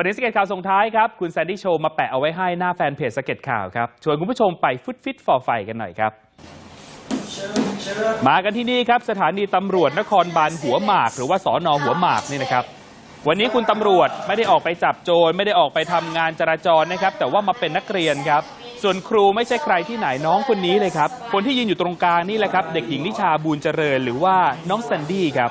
ประเด็นสเก็ตข่าวส่งท้ายครับ คุณแซนดี้โชว์มาแปะเอาไว้ให้หน้าแฟนเพจสเก็ตข่าวครับ ชวนคุณผู้ชมไปฟุตฟิตฟอร์ไฟกันหน่อยครับ มากันที่นี่ครับ สถานีตำรวจนครบาลหัวหมาก หรือว่าสอนอหัวหมากนี่นะครับ วันนี้คุณตำรวจไม่ได้ออกไปจับโจรไม่ได้ออกไปทำงานจราจรนะครับ แต่ว่ามาเป็นนักเรียนครับ ส่วนครูไม่ใช่ใครที่ไหนน้องคนนี้เลยครับ คนที่ยืนอยู่ตรงกลางนี่แหละครับ เด็กหญิงนิชาบูญเจริญ หรือว่าน้องแซนดี้ครับ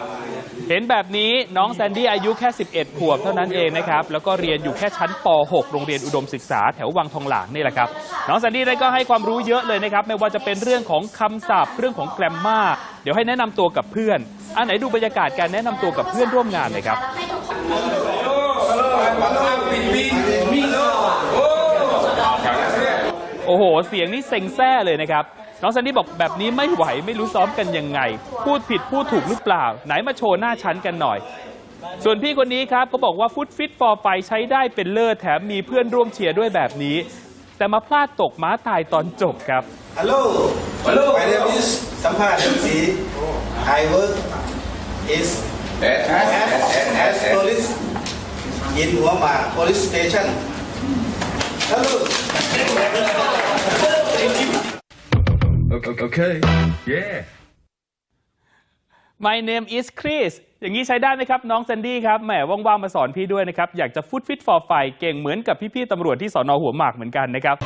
เห็นแบบนี้น้องแซนดี้อายุแค่ 11 ขวบเท่านั้นเองนะครับ แล้วก็เรียนอยู่แค่ชั้นป .6 โรงเรียนอุดมศึกษาแถววังทองหลางนี่แหละครับ น้องแซนดี้ได้ก็ให้ความรู้เยอะเลยนะครับ ไม่ว่าจะเป็นเรื่องของคำศัพท์ เรื่องของแกรมมาเดี๋ยวให้แนะนำตัวกับเพื่อน อันไหนดูบรรยากาศการแนะนำตัวกับเพื่อนร่วมงานเลยครับ โอ้โห เสียงนี่เซ็งแซ่เลยนะครับ น้องซันดี้บอกแบบนี้ไม่ไหวไม่รู้ซ้อมกันยังไง พูดผิดพูดถูกหรือเปล่า ไหนมาโชว์หน้าชั้นกันหน่อย ส่วนพี่คนนี้ครับเขาบอกว่าฟุตฟิตฟอร์ไฟใช้ได้เป็นเลิศแถมมีเพื่อนร่วมเชียร์ด้วยแบบนี้ แต่มาพลาดตกม้าตายตอนจบครับ Hello. Hello. My name is Samphan MC. I work is as, as police in Muammar police station. Hello. Okay. Yeah. My name is Chris อย่างนี้ใช้ได้ไหมครับน้องแซนดี้ครับแหมว่างๆมาสอนพี่ด้วยนะครับ อยากจะฟุตฟิตฟอร์ไฟเก่งเหมือนกับพี่ๆตำรวจที่สอนอหัวหมากเหมือนกันนะครับ